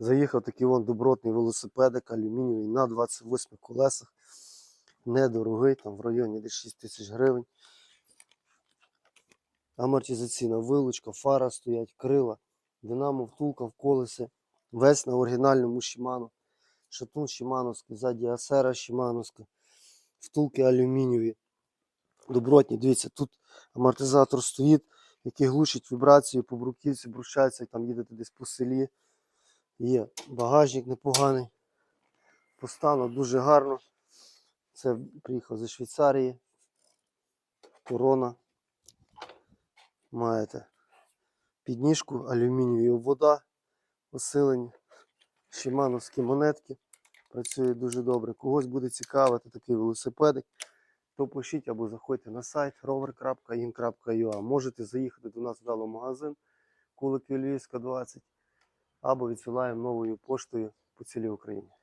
Заїхав такий вон добротний велосипедик алюмінієвий на 28 колесах. Недорогий, там в районі десь 6 тисяч гривень. Амортизаційна вилучка, фара стоять, крила, динамо, втулка в колесі. Весь на оригінальному Shimano. Шатун Shimanoський, ззаді Асера Shimanoська. Втулки алюмінієві. Добротні, дивіться, тут амортизатор стоїть, який глушить вібрацію по бруківці, брущається, як там їдете десь по селі. Є багажник непоганий. По стану дуже гарно. Це приїхав зі Швейцарії. Корона. Маєте підніжку, алюмінієві вода, посилені, шимановські монетки. Працює дуже добре. Когось буде цікавити такий велосипедик, то пишіть або заходьте на сайт rover.in.ua. Можете заїхати до нас в веломагазин Кулик Львівська 20 або відсилаємо новою поштою по цілій Україні.